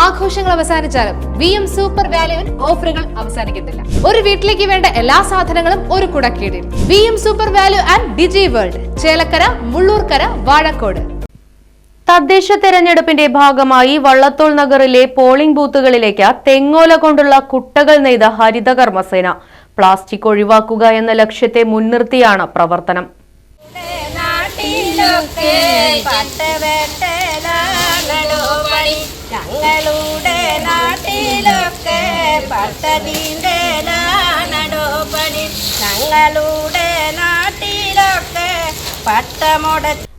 ആഘോഷങ്ങൾ അവസാനിച്ചാലും V M super വാല്യുവിൽ ഓഫറുകൾ അവസാനിക്കുന്നില്ല. ഒരു വീട്ടിലേക്ക് വേണ്ട എല്ലാ സാധനങ്ങളും ഒരു കുടക്കീടിൽ. V M super value and digi world Chelakkara Mullurkara Vazhakode. തദ്ദേശ തെരഞ്ഞെടുപ്പിന്റെ ഭാഗമായി വള്ളത്തോൾ നഗറിലെ പോളിംഗ് ബൂത്തുകളിലേക്ക് തെങ്ങോല കൊണ്ടുള്ള കുട്ടകൾ നെയ്ത ഹരിത കർമ്മസേന പ്ലാസ്റ്റിക് ഒഴിവാക്കുക എന്ന ലക്ഷ്യത്തെ മുൻനിർത്തിയാണ് പ്രവർത്തനം. നാട്ടിലൊക്കെ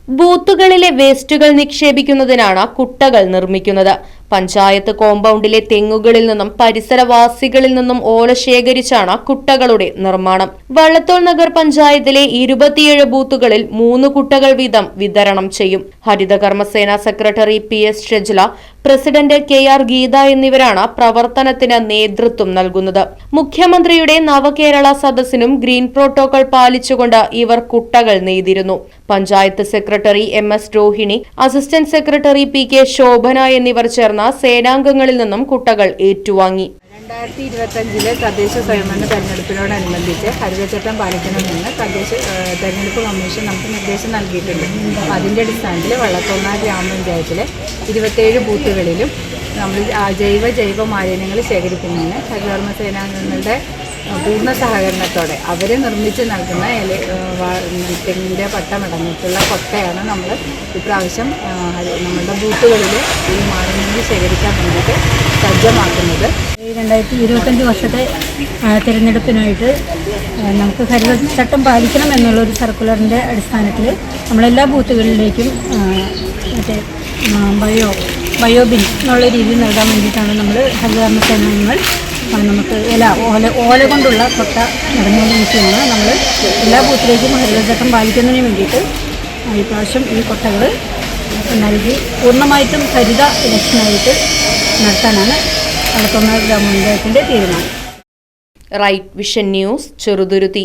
ബൂത്തുകളിലെ വേസ്റ്റുകൾ നിക്ഷേപിക്കുന്നതിനാണ് കുട്ടകൾ നിർമ്മിക്കുന്നത്. പഞ്ചായത്ത് കോമ്പൗണ്ടിലെ തെങ്ങുകളിൽ നിന്നും പരിസരവാസികളിൽ നിന്നും ഓല ശേഖരിച്ചാണ് കുട്ടകളുടെ നിർമ്മാണം. വള്ളത്തോൾ നഗർ പഞ്ചായത്തിലെ ഇരുപത്തിയേഴ് ബൂത്തുകളിൽ മൂന്ന് കുട്ടകൾ വീതം വിതരണം ചെയ്യും. ഹരിതകർമ്മസേന secretary P S Shejla president K R Geetha എന്നിവരാണ് പ്രവർത്തനത്തിന് നേതൃത്വം നൽകുന്നത്. മുഖ്യമന്ത്രിയുടെ നവകേരള സദസ്സിനും ഗ്രീൻ പ്രോട്ടോകോൾ പാലിച്ചുകൊണ്ട് ഇവർ കുട്ടകൾ നെയ്തിരുന്നു. Panchayat secretary M S Rohini assistant secretary P K Shobhana എന്നിവർ ചേർന്ന സേനാംഗങ്ങളിൽ നിന്നും കുട്ടകൾ ഏറ്റുവാങ്ങി. രണ്ടായിരത്തി ഇരുപത്തഞ്ചിലെ തദ്ദേശ സ്വയംഭരണ തെരഞ്ഞെടുപ്പിനോടനുബന്ധിച്ച് ഹരിതചട്ടം പാലിക്കണമെന്ന് തദ്ദേശ തെരഞ്ഞെടുപ്പ് കമ്മീഷൻ നമുക്ക് നിർദ്ദേശം നൽകിയിട്ടുണ്ട്. അപ്പോൾ അതിന്റെ അടിസ്ഥാനത്തിൽ വള്ളത്തോന്നാർ ഗ്രാമപഞ്ചായത്തിലെ ഇരുപത്തേഴ് ബൂത്തുകളിലും നമ്മൾ ജൈവ ജൈവ മാലിന്യങ്ങൾ ശേഖരിക്കുന്നതിന് ഹരിതകർമ്മ സേനാംഗങ്ങളുടെ പൂർണ സഹകരണത്തോടെ അവർ നിർമ്മിച്ച് നൽകുന്ന ഇല തെങ്ങിന്റെ പട്ടമടങ്ങിയിട്ടുള്ള കൊട്ടയാണ് നമ്മൾ ഇപ്രാവശ്യം നമ്മുടെ ബൂത്തുകളിൽ ഈ മാലിന്യങ്ങൾ ശേഖരിക്കാൻ വേണ്ടിയിട്ട് സജ്ജമാക്കുന്നത്. രണ്ടായിരത്തി ഇരുപത്തഞ്ച് വർഷത്തെ തിരഞ്ഞെടുപ്പിനായിട്ട് നമുക്ക് ഹരിതചട്ടം പാലിക്കണം എന്നുള്ളൊരു സർക്കുലറിന്റെ അടിസ്ഥാനത്തിൽ നമ്മളെല്ലാ ബൂത്തുകളിലേക്കും മറ്റേ ബയോ ബയോബിൻ എന്നുള്ള രീതിയിൽ നൽകാൻ വേണ്ടിയിട്ടാണ് നമ്മൾ സഹകരണ സേനാംഗങ്ങൾ ആ, നമുക്ക് ഇല ഓല ഓല കൊണ്ടുള്ള തൊട്ട കൊട്ട നടന്നുകൊണ്ടിരിക്കുകയാണ്. നമ്മൾ എല്ലാ ബൂത്തിലേക്കും ഹരിതചട്ടം പാലിക്കുന്നതിന് വേണ്ടിയിട്ട് ആ, ഈ പ്രാവശ്യം ഈ കൊട്ടകൾ നൽകി പൂർണമായിട്ടും ഹരിത ഇലക്ഷനായിട്ട് നടത്താനാണ് വളർത്തുന്ന ഗ്രാമപഞ്ചായത്തിന്റെ തീരുമാനം. Right Vision News Cheruthuruthy.